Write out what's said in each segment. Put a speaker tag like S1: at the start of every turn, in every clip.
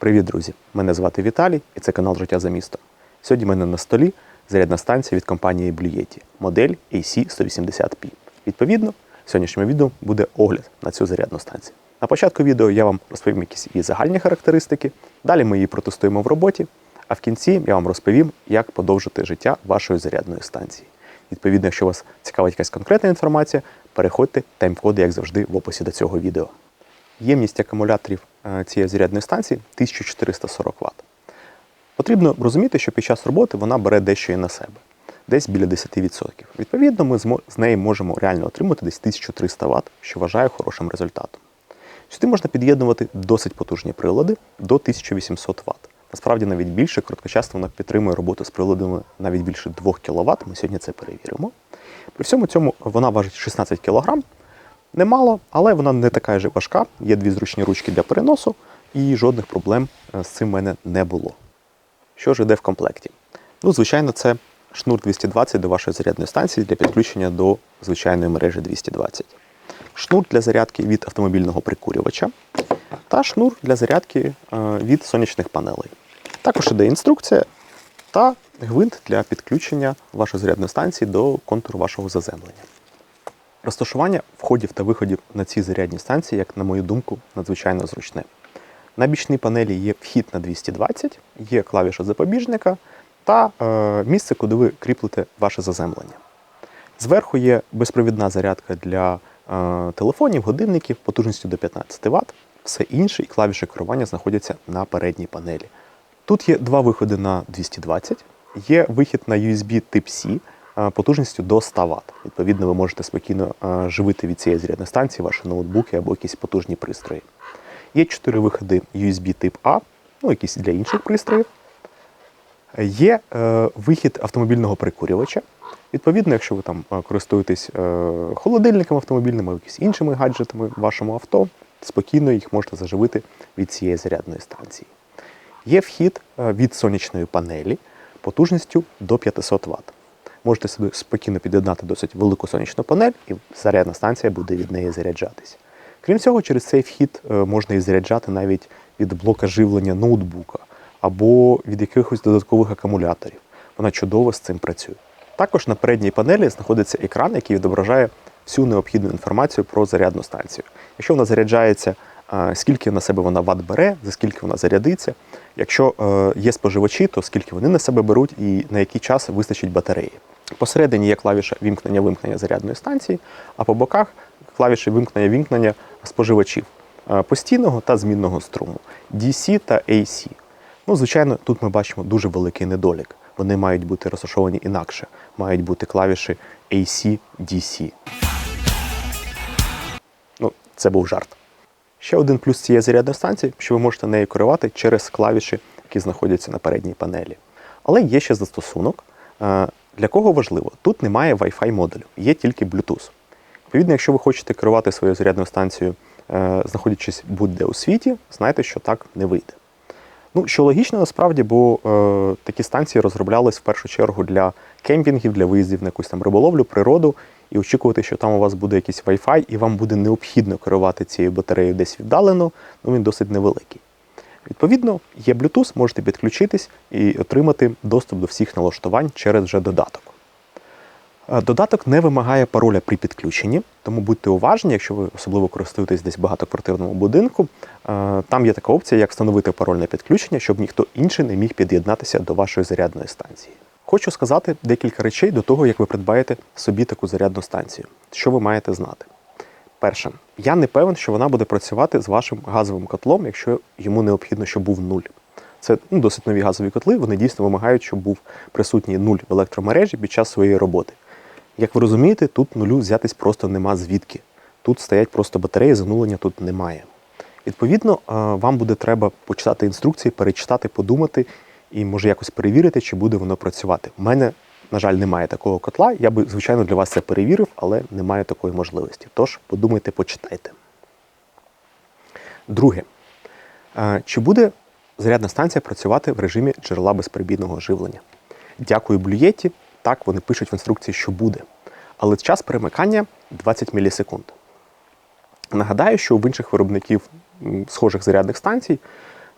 S1: Привіт, друзі! Мене звати Віталій і це канал Життя за місто. Сьогодні в мене на столі зарядна станція від компанії Blue модель AC180P. Відповідно, в сьогоднішньому відео буде огляд на цю зарядну станцію. На початку відео я вам розповім якісь її загальні характеристики, далі ми її протестуємо в роботі, а в кінці я вам розповім, як подовжити життя вашої зарядної станції. Відповідно, якщо вас цікавить якась конкретна інформація, переходьте тайм-коди, як завжди, в описі до цього відео. Ємність акумуляторів цієї зарядної станції 1440 Вт. Потрібно розуміти, що під час роботи вона бере дещо і на себе, десь біля 10%. Відповідно, ми з неї можемо реально отримати десь 1300 Вт, що вважаю хорошим результатом. Сюди можна під'єднувати досить потужні прилади до 1800 Вт. Насправді навіть більше, короткочасно вона підтримує роботу з приладами навіть більше 2 кВт. Ми сьогодні це перевіримо. При всьому цьому вона важить 16 кг. Немало, але вона не така ж важка. Є дві зручні ручки для переносу, і жодних проблем е, з цим в мене не було. Що ж йде в комплекті? Ну, звичайно, це шнур 220 до вашої зарядної станції для підключення до звичайної мережі 220. Шнур для зарядки від автомобільного прикурювача та шнур для зарядки е, від сонячних панелей. Також іде інструкція та гвинт для підключення вашої зарядної станції до контуру вашого заземлення. Розташування входів та виходів на ці зарядні станції, як на мою думку, надзвичайно зручне. На бічній панелі є вхід на 220, є клавіша запобіжника та е, місце, куди ви кріплите ваше заземлення. Зверху є безпровідна зарядка для е, телефонів, годинників потужністю до 15 Вт. Все інше і клавіші керування знаходяться на передній панелі. Тут є два виходи на 220, є вихід на USB е, потужністю до 100 Вт. Відповідно, ви можете спокійно е, живити від цієї зарядної станції ваші ноутбуки або якісь потужні пристрої. Є чотири виходи USB тип А, ну якісь для інших пристроїв. Є е, вихід автомобільного прикурювача. Відповідно, якщо ви там е, користуєтесь е, холодильником автомобільним або якісь іншими гаджетами в вашому авто, спокійно їх можете заживити від цієї зарядної станції. Є вхід е, від сонячної панелі потужністю до 500 Вт. Можете собі спокійно під'єднати досить велику сонячну панель, і зарядна станція буде від неї заряджатися. Крім цього, через цей вхід е, можна і заряджати навіть від блока живлення ноутбука або від якихось додаткових акумуляторів. Вона чудово з цим працює. Також на передній панелі знаходиться екран, який відображає всю необхідну інформацію про зарядну станцію. Якщо вона заряджається, скільки на себе вона ват бере, за скільки вона зарядиться. Якщо е, є споживачі, то скільки вони на себе беруть і на який час вистачить батареї. Посередині є клавіша вімкнення-вимкнення зарядної станції, а по боках клавіші вимкнення-вімкнення споживачів е, постійного та змінного струму DC та AC. Ну, звичайно, тут ми бачимо дуже великий недолік. Вони мають бути розташовані інакше, мають бути клавіші AC, DC. Ну, це був жарт. Ще один плюс цієї зарядної станції, що ви можете нею керувати через клавіші, які знаходяться на передній панелі. Але є ще застосунок. Е, Для кого важливо? Тут немає Wi-Fi модулю, є тільки Bluetooth. Відповідно, якщо ви хочете керувати своєю зарядною станцією, е, знаходячись будь-де у світі, знайте, що так не вийде. Ну, що логічно насправді, бо е, такі станції розроблялись в першу чергу для кемпінгів, для виїздів на якусь там риболовлю, природу, і очікувати, що там у вас буде якийсь Wi-Fi, і вам буде необхідно керувати цією батареєю десь віддалено, ну він досить невеликий. Відповідно, є Bluetooth, можете підключитись і отримати доступ до всіх налаштувань через вже додаток. Е, Додаток не вимагає пароля при підключенні, тому будьте уважні, якщо ви особливо користуєтесь десь в багатоквартирному будинку. е, Там є така опція, як встановити парольне підключення, щоб ніхто інший не міг під'єднатися до вашої зарядної станції. Хочу сказати декілька речей до того, як ви придбаєте собі таку зарядну станцію. Що ви маєте знати? Перше, я не певен, що вона буде працювати з вашим газовим котлом, якщо йому необхідно, щоб був нуль. Це ну, досить нові газові котли, вони дійсно вимагають, щоб був присутній нуль в електромережі під час своєї роботи. Як ви розумієте, тут нулю взятись просто нема звідки. Тут стоять просто батареї, занулення тут немає. Відповідно, вам буде треба почитати інструкції, перечитати, подумати і може якось перевірити, чи буде воно працювати. У мене, на жаль, немає такого котла. Я би, звичайно, для вас це перевірив, але немає такої можливості. Тож подумайте, почитайте. Друге, чи буде зарядна станція працювати в режимі джерела безперебійного живлення? Дякую Yeti. Так, вони пишуть в інструкції, що буде. Але час перемикання 20 мілісекунд. Нагадаю, що в інших виробників схожих зарядних станцій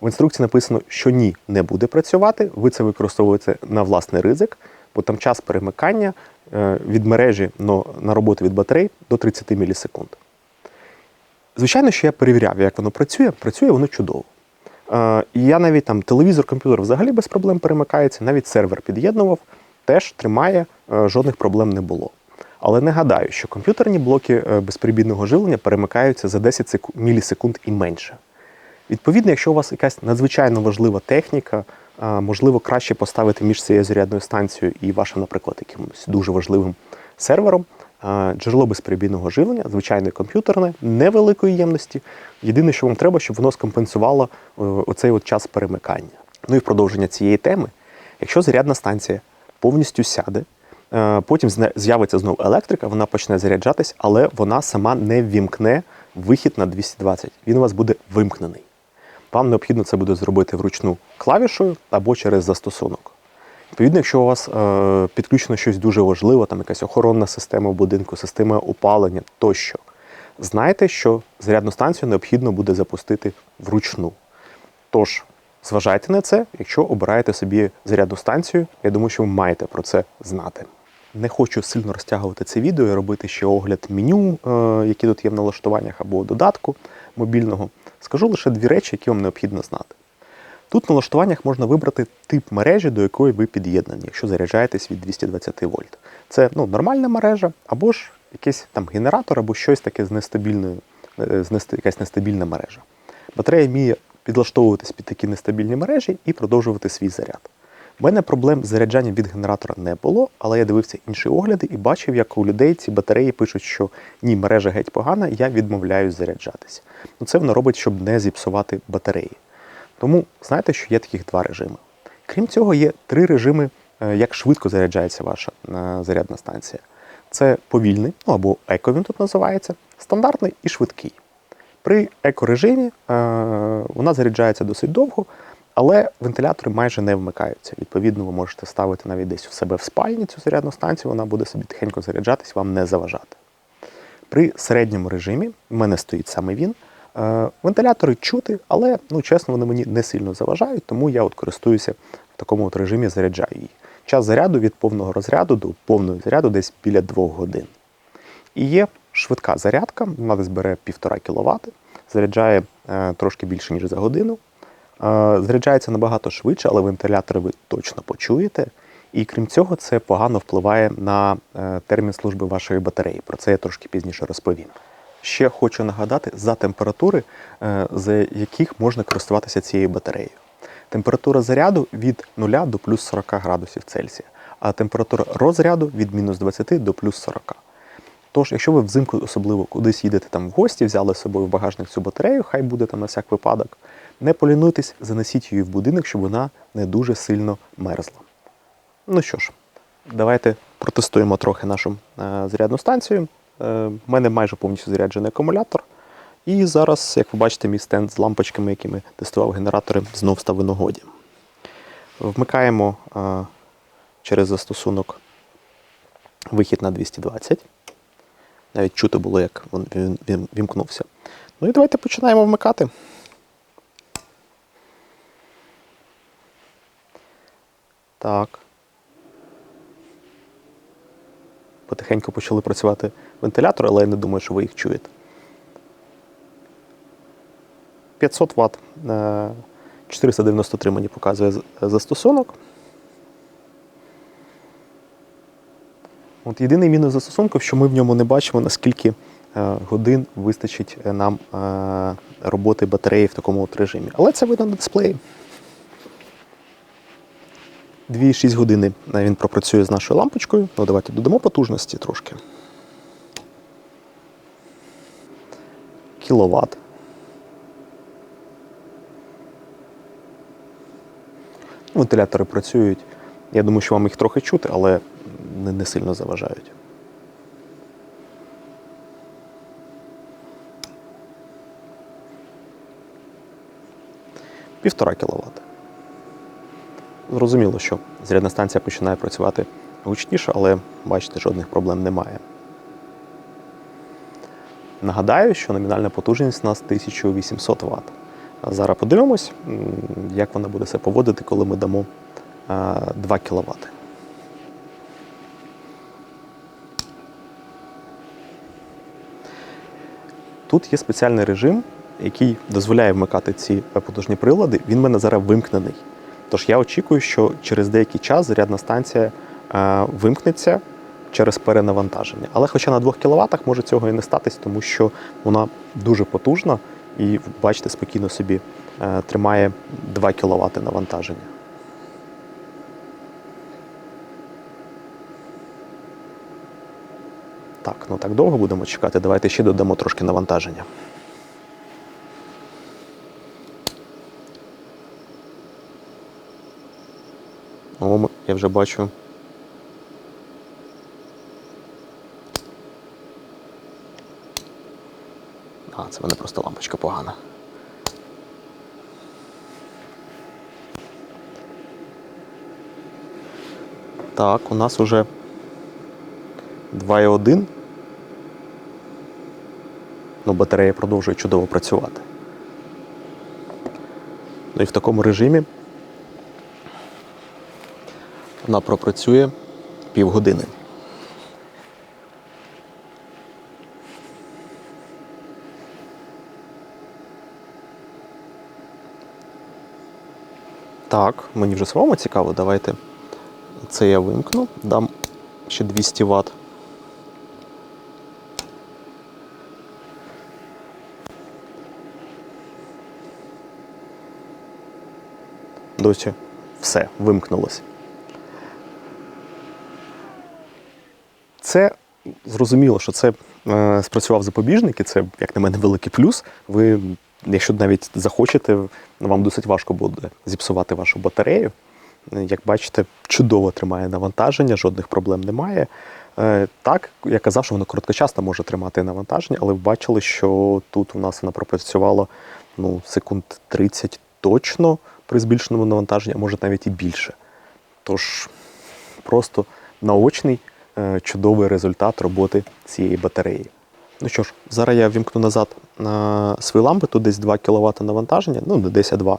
S1: В інструкції написано, що ні, не буде працювати. Ви це використовуєте на власний ризик, бо там час перемикання е, від мережі на роботу від батарей до 30 мілісекунд. Звичайно, що я перевіряв, як воно працює. Працює воно чудово. Е, І я навіть там телевізор, комп'ютер взагалі без проблем перемикається, навіть сервер під'єднував, теж тримає, е, жодних проблем не було. Але нагадаю, що комп'ютерні блоки безперебійного живлення перемикаються за 10 мілісекунд і менше. Відповідно, якщо у вас якась надзвичайно важлива техніка, можливо, краще поставити між цією зарядною станцією і вашим, наприклад, якимось дуже важливим сервером. Джерело безперебійного живлення, звичайне комп'ютерне, невеликої ємності. Єдине, що вам треба, щоб воно скомпенсувало е, оцей от час перемикання. Ну і в продовження цієї теми, якщо зарядна станція повністю сяде, е, потім з'явиться знову електрика, вона почне заряджатись, але вона сама не ввімкне вихід на 220. Він у вас буде вимкнений. Вам необхідно це буде зробити вручну клавішою або через застосунок. Відповідно, якщо у вас е, підключено щось дуже важливе, там якась охоронна система в будинку, система опалення тощо, знайте, що зарядну станцію необхідно буде запустити вручну. Тож, зважайте на це, якщо обираєте собі зарядну станцію, я думаю, що ви маєте про це знати. Не хочу сильно розтягувати це відео і робити ще огляд меню, е, які тут є в налаштуваннях або додатку мобільного. Скажу лише дві речі, які вам необхідно знати. Тут на налаштуваннях можна вибрати тип мережі, до якої ви під'єднані, якщо заряджаєтесь від 220 вольт. Це ну, нормальна мережа, або ж якийсь там генератор, або щось таке з нестабільною, е, якась нестабільна мережа. Батарея вміє підлаштовуватись під такі нестабільні мережі і продовжувати свій заряд. У мене проблем з заряджанням від генератора не було, але я дивився інші огляди і бачив, як у людей ці батареї пишуть, що ні, мережа геть погана, я відмовляюсь заряджатися. Ну, це воно робить, щоб не зіпсувати батареї. Тому знаєте, що є таких два режими. Крім цього, є три режими, е, як швидко заряджається ваша е, зарядна станція. Це повільний, ну або еко він тут називається, стандартний і швидкий. При екорежимі е, вона заряджається досить довго, але вентилятори майже не вмикаються. Відповідно, ви можете ставити навіть десь у себе в спальні цю зарядну станцію, вона буде собі тихенько заряджатись, вам не заважати. При середньому режимі, в мене стоїть саме він, е, вентилятори чути, але, ну, чесно, вони мені не сильно заважають, тому я от користуюся в такому от режимі, заряджаю її. Час заряду від повного розряду до повного заряду десь біля 2 годин. І є швидка зарядка, вона десь бере 1,5 кВт, заряджає е, трошки більше, ніж за годину. Заряджається набагато швидше, але вентилятори ви точно почуєте. І крім цього, це погано впливає на е, термін служби вашої батареї. Про це я трошки пізніше розповім. Ще хочу нагадати за температури, е, за яких можна користуватися цією батареєю. Температура заряду від 0 до плюс 40 градусів Цельсія, а температура розряду від мінус 20 до плюс 40. Тож, якщо ви взимку особливо кудись їдете там в гості, взяли з собою в багажник цю батарею, хай буде там на всяк випадок, не полінуйтесь, занесіть її в будинок, щоб вона не дуже сильно мерзла. Ну що ж, давайте протестуємо трохи нашу е, зарядну станцію. Е, в мене майже повністю заряджений акумулятор. І зараз, як ви бачите, мій стенд з лампочками, якими тестував генератори, знов став в нагоді. Вмикаємо е, через застосунок вихід на 220. Навіть чути було, як він, він, він вімкнувся. Ну і давайте починаємо вмикати. Так. Потихеньку почали працювати вентилятори, але я не думаю, що ви їх чуєте. 500 Вт. е, 493 мені показує застосунок. От єдиний мінус застосунку, що ми в ньому не бачимо, наскільки е, годин вистачить е, нам е, роботи батареї в такому от режимі. Але це видно на дисплеї. 2,6 години він пропрацює з нашою лампочкою. Ну, давайте додамо потужності трошки. Кіловат. Вентилятори працюють. Я думаю, що вам їх трохи чути, але не, не сильно заважають. Півтора кіловат. Зрозуміло, що зарядна станція починає працювати гучніше, але бачите, жодних проблем немає. Нагадаю, що номінальна потужність у нас 1800 Вт. Зараз подивимось, як вона буде себе поводити, коли ми дамо е, 2 кВт. Тут є спеціальний режим, який дозволяє вмикати ці потужні прилади. Він в мене зараз вимкнений. Тож я очікую, що через деякий час зарядна станція е, вимкнеться через перенавантаження. Але хоча на 2 кВт може цього і не статись, тому що вона дуже потужна і, бачите, спокійно собі е, тримає 2 кВт навантаження. Так, ну так довго будемо чекати. Давайте ще додамо трошки навантаження. О, я вже бачу. А, це мене просто лампочка погана. Так, у нас уже 2,1. Ну, батарея продовжує чудово працювати. Ну і в такому режимі вона пропрацює півгодини. Так, мені вже самому цікаво. Давайте це я вимкну, дам ще 200 Вт. Досі все вимкнулося. Це зрозуміло, що це е, спрацював запобіжник, і це, як на мене, великий плюс. Ви, якщо навіть захочете, вам досить важко буде зіпсувати вашу батарею. Як бачите, чудово тримає навантаження, жодних проблем немає. Е, Так, я казав, що воно короткочасно може тримати навантаження, але ви бачили, що тут у нас вона пропрацювала ну, секунд 30 точно при збільшеному навантаженні, а може навіть і більше. Тож просто наочний е, чудовий результат роботи цієї батареї. Ну що ж, зараз я вімкну назад на свої лампи, тут десь 2 кВт навантаження, ну не десь а 2.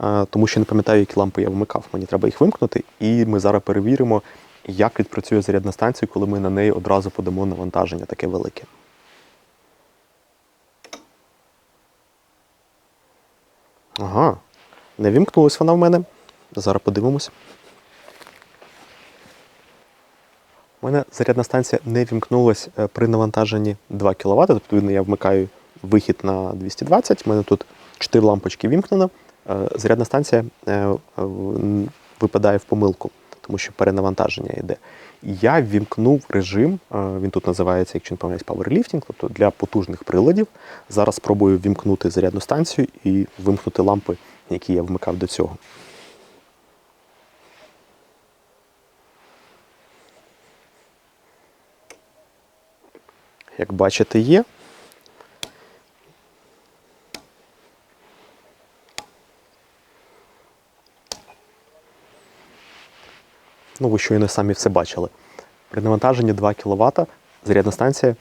S1: Е, Тому що не пам'ятаю, які лампи я вмикав. Мені треба їх вимкнути, і ми зараз перевіримо, як відпрацює зарядна станція, коли ми на неї одразу подамо навантаження таке велике. Ага, не вімкнулась вона в мене. Зараз подивимось. У мене зарядна станція не вімкнулась е, при навантаженні 2 кВт, тобто я вмикаю вихід на 220. У мене тут 4 лампочки вімкнено. Е, Зарядна станція е, випадає в помилку, тому що перенавантаження йде. Я вімкнув режим, він тут називається, якщо не помиляюсь, Powerlifting, тобто для потужних приладів. Зараз спробую вімкнути зарядну станцію і вимкнути лампи, які я вмикав до цього. Як бачите, є. Ну, ви щойно самі все бачили. При навантаженні 2 кВт зарядна станція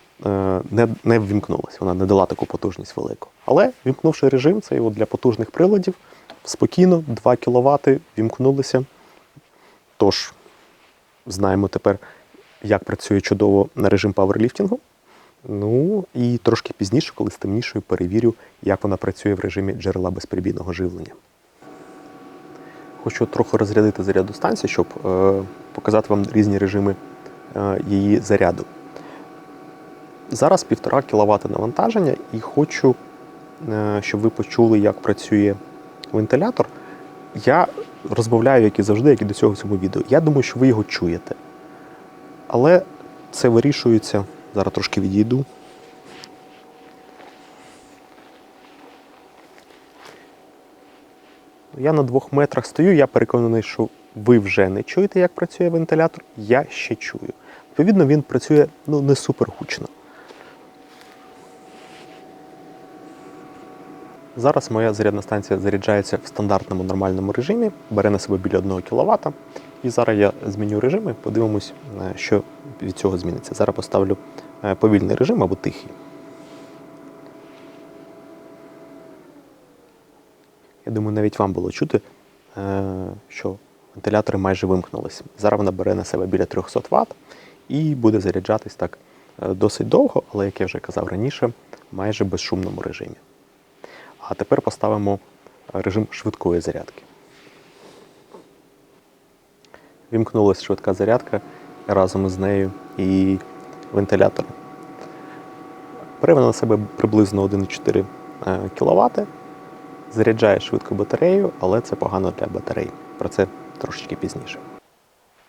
S1: не, не ввімкнулася, вона не дала таку потужність велику. Але вімкнувши режим, це його для потужних приладів, спокійно 2 кВт вімкнулися. Тож, знаємо тепер, як працює чудово на режим паверліфтингу. Ну і трошки пізніше, коли стемнішою, перевірю, як вона працює в режимі джерела безперебійного живлення. Хочу трохи розрядити зарядну станцію, щоб е, показати вам різні режими е, її заряду. Зараз 1,5 кВт навантаження, і хочу, е, щоб ви почули, як працює вентилятор. Я розмовляю, як і завжди, як і до цього в цьому відео. Я думаю, що ви його чуєте. Але це вирішується. Зараз трошки відійду. Я на двох метрах стою, я переконаний, що ви вже не чуєте, як працює вентилятор. Я ще чую. Відповідно, він працює ну, не супер гучно. Зараз моя зарядна станція заряджається в стандартному нормальному режимі, бере на себе біля 1 кВт. І зараз я зміню режими, подивимось, е, що від цього зміниться. Зараз поставлю е, повільний режим або тихий. Я думаю, навіть вам було чути, е, що вентилятори майже вимкнулися. Зараз вона бере на себе біля 300 Вт і буде заряджатись так досить довго, але, як я вже казав раніше, майже безшумному режимі. А тепер поставимо режим швидкої зарядки. Вімкнулася швидка зарядка разом із нею і вентилятори. Бере на себе приблизно 1,4 кВт. Заряджає швидко батарею, але це погано для батарей. Про це трошечки пізніше.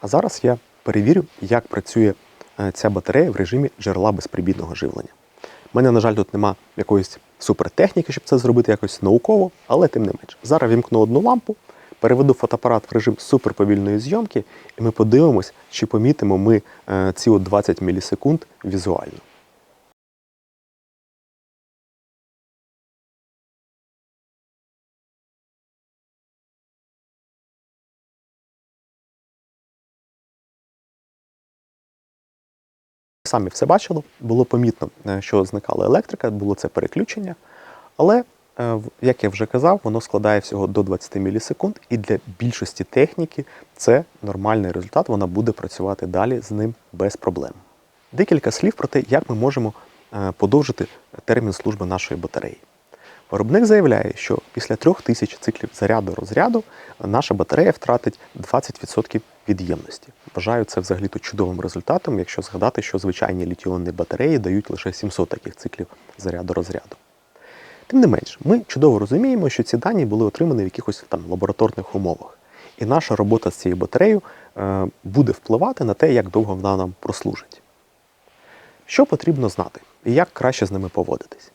S1: А зараз я перевірю, як працює е, ця батарея в режимі джерела безприбідного живлення. У мене, на жаль, тут нема якоїсь супертехніки, щоб це зробити якось науково, але тим не менше. Зараз вімкну одну лампу, переведу фотоапарат в режим суперповільної зйомки, і ми подивимось, чи помітимо ми е, ці от 20 мілісекунд візуально. Самі все бачили, було помітно, е, що зникала електрика, було це переключення. Але, е, як я вже казав, воно складає всього до 20 мілісекунд, і для більшості техніки це нормальний результат, вона буде працювати далі з ним без проблем. Декілька слів про те, як ми можемо е, подовжити термін служби нашої батареї. Виробник заявляє, що після 3000 циклів заряду-розряду наша батарея втратить 20% від ємності. Вважаю це взагалі то чудовим результатом, якщо згадати, що звичайні літіонні батареї дають лише 700 таких циклів заряду-розряду. Тим не менш, ми чудово розуміємо, що ці дані були отримані в якихось там лабораторних умовах. І наша робота з цією батареєю е, буде впливати на те, як довго вона нам прослужить. Що потрібно знати і як краще з ними поводитись?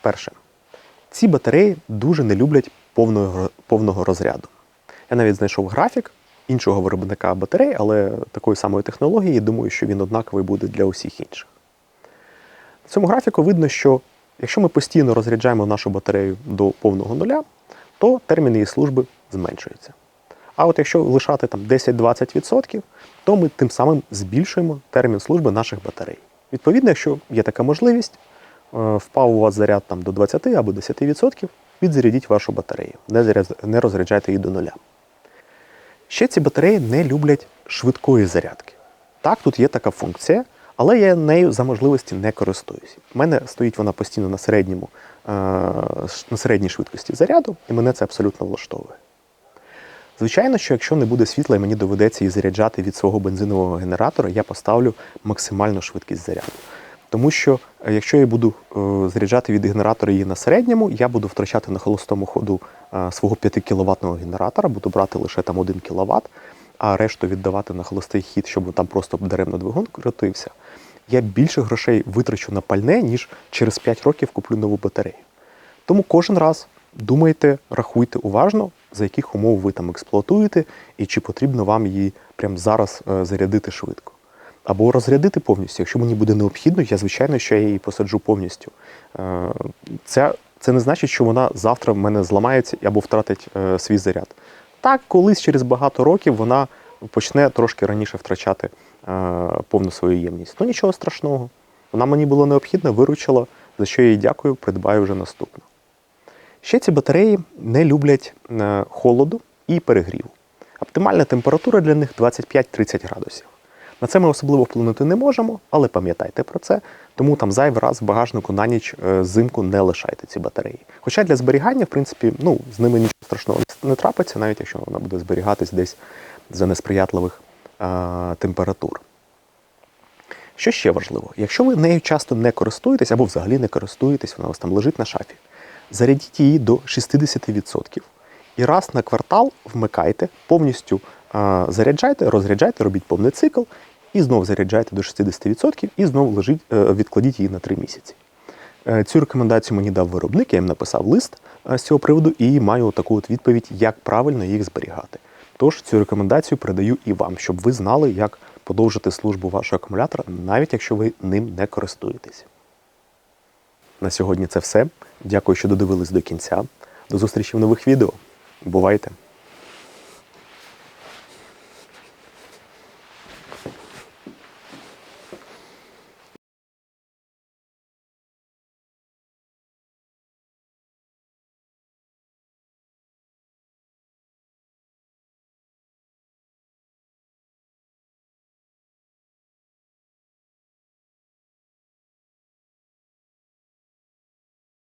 S1: Перше, ці батареї дуже не люблять повного, повного розряду. Я навіть знайшов графік іншого виробника батарей, але такої самої технології, думаю, що він однаковий буде для усіх інших. На цьому графіку видно, що якщо ми постійно розряджаємо нашу батарею до повного нуля, то термін її служби зменшується. А от якщо лишати там 10-20%, то ми тим самим збільшуємо термін служби наших батарей. Відповідно, якщо є така можливість, впав у вас заряд там, до 20 або 10%, підзарядіть вашу батарею, не розряджайте її до нуля. Ще ці батареї не люблять швидкої зарядки. Так, тут є така функція, але я нею за можливості не користуюсь. У мене стоїть вона постійно на середньому, е, на середній швидкості заряду, і мене це абсолютно влаштовує. Звичайно, що якщо не буде світла і мені доведеться її заряджати від свого бензинового генератора, я поставлю максимальну швидкість заряду. Тому що е, якщо я буду е, заряджати від генератора її на середньому, я буду втрачати на холостому ходу е, свого 5 кВт генератора, буду брати лише там 1 кВт, а решту віддавати на холостий хід, щоб там просто даремно двигун крутився. Я більше грошей витрачу на пальне, ніж через 5 років куплю нову батарею. Тому кожен раз думайте, рахуйте уважно, за яких умов ви там експлуатуєте, і чи потрібно вам її прямо зараз зарядити швидко. Або розрядити повністю. Якщо мені буде необхідно, я звичайно що я її посаджу повністю. Це, це не значить, що вона завтра в мене зламається або втратить е, свій заряд. Так, колись через багато років вона почне трошки раніше втрачати е, повну свою ємність. Ну нічого страшного. Вона мені було необхідна, виручила, за що я їй дякую, придбаю вже наступну. Ще ці батареї не люблять е, холоду і перегріву. Оптимальна температура для них 25-30 градусів. На це ми особливо вплинути не можемо, але пам'ятайте про це, тому там зайвий раз в багажнику на ніч е, взимку не лишайте ці батареї. Хоча для зберігання, в принципі, ну, з ними нічого страшного не трапиться, навіть якщо вона буде зберігатись десь за несприятливих е, температур. Що ще важливо, якщо ви нею часто не користуєтесь або взагалі не користуєтесь, вона у вас там лежить на шафі, зарядіть її до 60% і раз на квартал вмикайте, повністю а, заряджайте, розряджайте, робіть повний цикл, і знов заряджайте до 60% і знов лежіть, е, відкладіть її на 3 місяці. Е, Цю рекомендацію мені дав виробник, я їм написав лист е, з цього приводу і маю таку от відповідь, як правильно їх зберігати. Тож цю рекомендацію передаю і вам, щоб ви знали, як подовжити службу вашого акумулятора, навіть якщо ви ним не користуєтесь. На сьогодні це все. Дякую, що додивились до кінця. До зустрічі в нових відео. Бувайте!